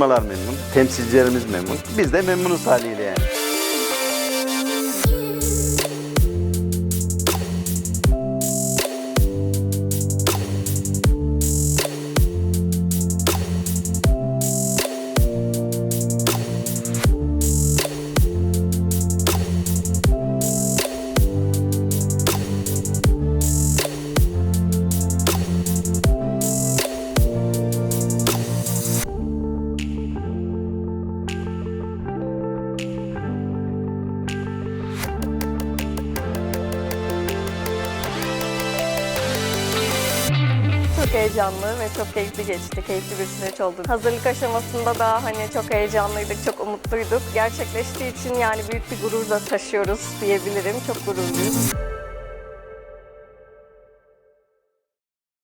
firmalar memnun, temsilcilerimiz memnun. Biz de memnunuz haliyle yani. Çok heyecanlı ve çok keyifli geçti. Keyifli bir süreç oldu. Hazırlık aşamasında da hani çok heyecanlıydık, çok umutluyduk. Gerçekleştiği için yani büyük bir gurur da taşıyoruz diyebilirim. Çok gururluyuz.